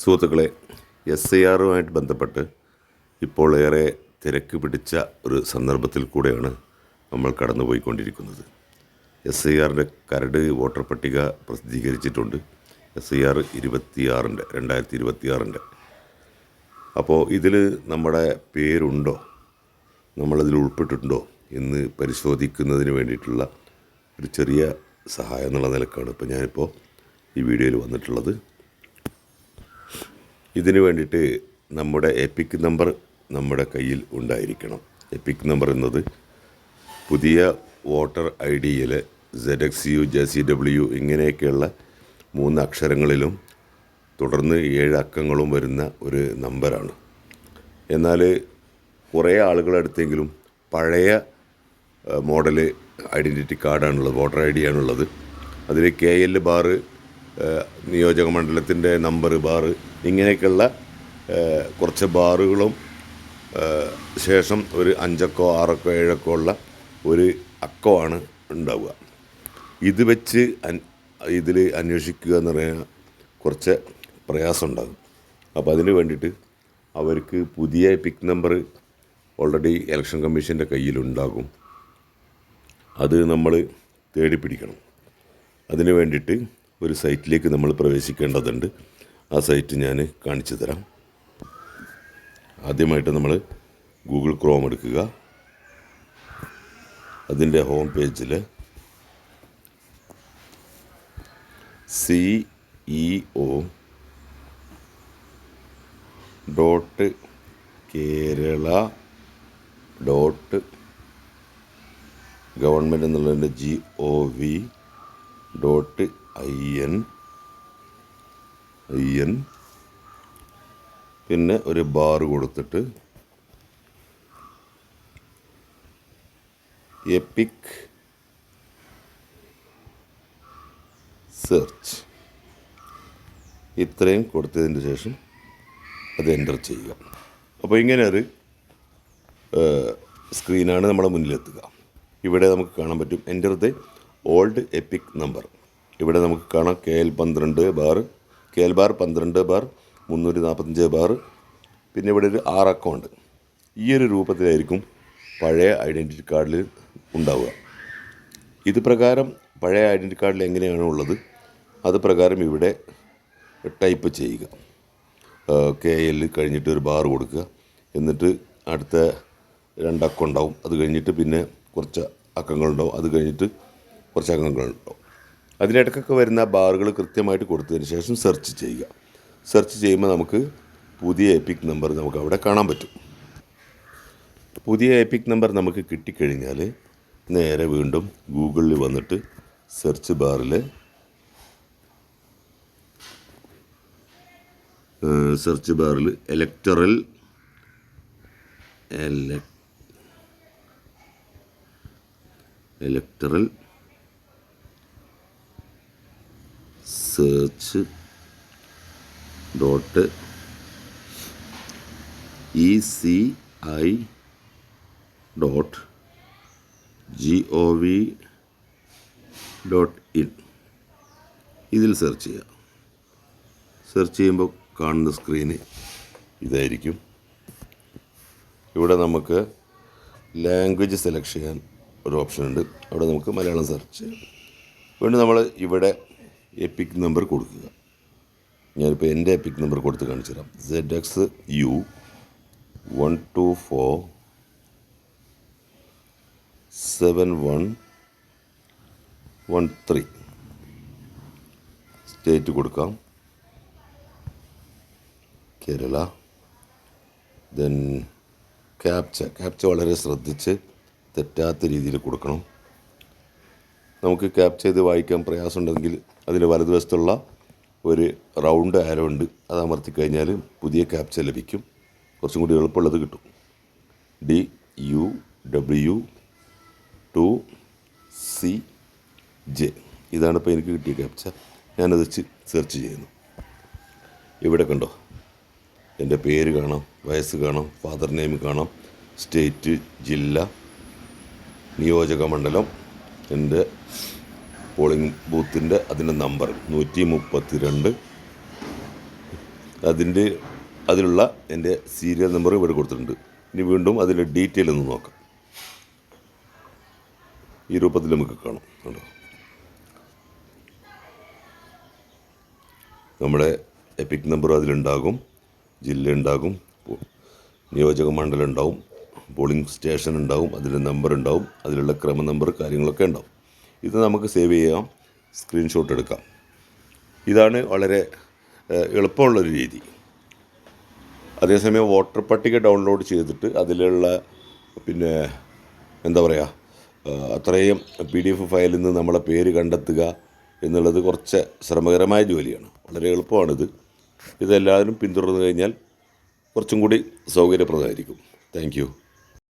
സുഹൃത്തുക്കളെ S I ആറുമായിട്ട് ബന്ധപ്പെട്ട് ഇപ്പോൾ ഏറെ തിരക്ക് പിടിച്ച ഒരു സന്ദർഭത്തിൽ കൂടെയാണ് നമ്മൾ കടന്നു പോയിക്കൊണ്ടിരിക്കുന്നത് എസ് ഐ ആറിന്റെ കരട് വോട്ടർ പട്ടിക പ്രസിദ്ധീകരിച്ചിട്ടുണ്ട്. എസ് ഐ ആർ ഇരുപത്തിയാറിന്റെ രണ്ടായിരത്തി ഇരുപത്തിയാറിന്റെ അപ്പോൾ ഇതിൽ നമ്മുടെ പേരുണ്ടോ നമ്മളതിൽ ഉൾപ്പെട്ടിട്ടുണ്ടോ എന്ന് പരിശോധിക്കുന്നതിന് വേണ്ടിയിട്ടുള്ള ഒരു ചെറിയ സഹായം എന്നുള്ള നിലക്കാണ് ഇപ്പോൾ ഞാനിപ്പോൾ ഈ വീഡിയോയിൽ വന്നിട്ടുള്ളത്. ഇതിന് വേണ്ടിയിട്ട് നമ്മുടെ എപ്പിക് നമ്പർ നമ്മുടെ കയ്യിൽ ഉണ്ടായിരിക്കണം. എപ്പിക് നമ്പർ എന്നത് പുതിയ വോട്ടർ ഐ ഡിയിൽ Z X U J C W ഇങ്ങനെയൊക്കെയുള്ള മൂന്ന് അക്ഷരങ്ങളിലും തുടർന്ന് ഏഴ് അക്കങ്ങളും വരുന്ന ഒരു നമ്പറാണ് എന്നാൽ കുറേ ആളുകളടുത്തെങ്കിലും പഴയ മോഡൽ ഐഡന്റിറ്റി കാർഡാണുള്ളത് വോട്ടർ ഐ ഡി ആണുള്ളത്. അതിൽ കെ എൽ ബാറ് നിയോജക മണ്ഡലത്തിന്റെ നമ്പർ ബാറ് ഇങ്ങനെയൊക്കെയുള്ള കുറച്ച് ബാറുകളും ശേഷം ഒരു അഞ്ചക്കോ ആറക്കോ ഏഴക്കോ ഉള്ള ഒരു അക്കോ ആണ് ഉണ്ടാവുക. ഇത് വെച്ച് ഇതിൽ അന്വേഷിക്കുക എന്ന് പറഞ്ഞാൽ കുറച്ച് പ്രയാസം ഉണ്ടാകും. അപ്പോൾ അതിന് വേണ്ടിയിട്ട് അവർക്ക് പുതിയ പിക് നമ്പർ ഓൾറെഡി ഇലക്ഷൻ കമ്മീഷന്റെ കയ്യിലുണ്ടാകും. അത് നമ്മൾ തേടി പിടിക്കണം. അതിന് വേണ്ടിയിട്ട് ഒരു സൈറ്റിലേക്ക് നമ്മൾ പ്രവേശിക്കേണ്ടതുണ്ട്. ആ സൈറ്റ് ഞാൻ കാണിച്ചു തരാം. ആദ്യമായിട്ട് നമ്മൾ ഗൂഗിൾ ക്രോം എടുക്കുക. അതിന്റെ ഹോം പേജിൽ C E O dot Kerala dot government എന്നുള്ളതിന്റെ G O V dot I N പിന്നെ ഒരു ബാർ കൊടുത്തിട്ട് എപ്പിക് സെർച്ച്. ഇത്രയും കൊടുത്തതിന് ശേഷം അത് എന്റർ ചെയ്യുക. അപ്പോൾ ഇങ്ങനെ ഒരു സ്ക്രീനാണ് നമ്മുടെ മുന്നിലെത്തുക. ഇവിടെ നമുക്ക് കാണാൻ പറ്റും. Enter the old EPIC number ഇവിടെ നമുക്ക് കാണാം കെ എൽ പന്ത്രണ്ട് ബാർ. കെ എൽ ബാർ പന്ത്രണ്ട് ബാർ മുന്നൂറ്റി നാൽപ്പത്തഞ്ച് ബാർ. പിന്നെ ഇവിടെ ഒരു ആറ് അക്കൗണ്ട്. ഈ ഒരു രൂപത്തിലായിരിക്കും പഴയ ഐഡന്റിറ്റി കാർഡിൽ ഉണ്ടാവുക. ഇത് പ്രകാരം പഴയ ഐഡന്റി കാർഡിൽ എങ്ങനെയാണ് ഉള്ളത് അത് പ്രകാരം ഇവിടെ ടൈപ്പ് ചെയ്യുക. കെ എൽ കഴിഞ്ഞിട്ട് ഒരു ബാർ കൊടുക്കുക. എന്നിട്ട് അടുത്ത രണ്ടക്കം ഉണ്ടാവും. അത് കഴിഞ്ഞിട്ട് പിന്നെ കുറച്ച് അക്കങ്ങളുണ്ടാവും അത് കഴിഞ്ഞിട്ട് കുറച്ച് അക്കങ്ങളുണ്ടാവും അതിനിടയ്ക്കൊക്കെ വരുന്ന ബാറുകൾ കൃത്യമായിട്ട് കൊടുത്തതിന് ശേഷം സെർച്ച് ചെയ്യുക. സെർച്ച് ചെയ്യുമ്പോൾ നമുക്ക് പുതിയ എപ്പിക് നമ്പർ നമുക്ക് അവിടെ കാണാൻ പറ്റും. പുതിയ എപ്പിക് നമ്പർ നമുക്ക് കിട്ടിക്കഴിഞ്ഞാൽ നേരെ വീണ്ടും ഗൂഗിളിൽ വന്നിട്ട് സെർച്ച് ബാറിൽ സെർച്ച് ബാറിൽ electoral electoral search dot E C I dot G O V dot in ഇതിൽ സെർച്ച് ചെയ്യുക സെർച്ച് ചെയ്യുമ്പോൾ കാണുന്ന സ്ക്രീന് ഇതായിരിക്കും. ഇവിടെ നമുക്ക് ലാംഗ്വേജ് സെലക്ട് ചെയ്യാൻ ഒരു ഓപ്ഷൻ ഉണ്ട്. അവിടെ നമുക്ക് മലയാളം സെർച്ച് ചെയ്യാം. വീണ്ടും നമ്മൾ ഇവിടെ എപ്പിക് നമ്പർ കൊടുക്കുക. ഞാനിപ്പോൾ എന്റെ എപ്പിക് നമ്പർ കൊടുത്ത് കാണിച്ചു തരാം Z X U one two four seven one one three state കൊടുക്കാം. കേരള. ദെൻ ക്യാപ്ച ക്യാപ്ച വളരെ ശ്രദ്ധിച്ച് തെറ്റാത്ത രീതിയിൽ കൊടുക്കണം. നമുക്ക് ക്യാപ് ചെയ്ത് വായിക്കാൻ പ്രയാസമുണ്ടെങ്കിൽ അതിന് വലതുവശത്തുള്ള ഒരു റൗണ്ട് ആരോ ഉണ്ട്. അത് അമർത്തി കഴിഞ്ഞാൽ പുതിയ ക്യാപ്ച ലഭിക്കും. കുറച്ചും കൂടി എളുപ്പമുള്ളത് കിട്ടും. D U W two C J ഇതാണ് ഇപ്പോൾ എനിക്ക് കിട്ടിയ ക്യാപ്ച ഞാനത് സെർച്ച് ചെയ്യുന്നു. ഇവിടെ കണ്ടോ? എന്റെ പേര് കാണാം വയസ്സ് കാണാം ഫാദർ നെയിം കാണാം സ്റ്റേറ്റ് ജില്ല നിയോജക മണ്ഡലം എന്റെ പോളിംഗ് ബൂത്തിന്റെ അതിന്റെ നമ്പർ നൂറ്റി മുപ്പത്തി രണ്ട് അതിന്റെ അതിലുള്ള എന്റെ സീരിയൽ നമ്പർ ഇവിടെ കൊടുത്തിട്ടുണ്ട്. ഇനി വീണ്ടും അതിന്റെ ഡീറ്റെയിൽ ഒന്ന് നോക്കാം. ഈ രൂപത്തിൽ നമുക്ക് കാണാം കേട്ടോ നമ്മുടെ എപ്പിക് നമ്പർ അതിലുണ്ടാകും ജില്ല ഉണ്ടാകും നിയോജക മണ്ഡലം ഉണ്ടാവും പോളിംഗ് സ്റ്റേഷൻ ഉണ്ടാവും അതിന്റെ നമ്പർ ഉണ്ടാവും അതിലുള്ള ക്രമ നമ്പർ കാര്യങ്ങളൊക്കെ ഉണ്ടാവും. ഇത് നമുക്ക് സേവ് ചെയ്യാം. സ്ക്രീൻഷോട്ട് എടുക്കാം. ഇതാണ് വളരെ എളുപ്പമുള്ളൊരു രീതി. അതേസമയം വോട്ടർ പട്ടിക ഡൗൺലോഡ് ചെയ്തിട്ട് അതിലുള്ള പിന്നെ എന്താ പറയുക അത്രയും പി ഡി എഫ് ഫയലിൽ നിന്ന് നമ്മളെ പേര് കണ്ടെത്തുക എന്നുള്ളത് കുറച്ച് ശ്രമകരമായ ജോലിയാണ്. വളരെ എളുപ്പമാണിത്. ഇതെല്ലാവരും പിന്തുടർന്നു കഴിഞ്ഞാൽ കുറച്ചും കൂടി സൗകര്യപ്രദമായിരിക്കും. താങ്ക്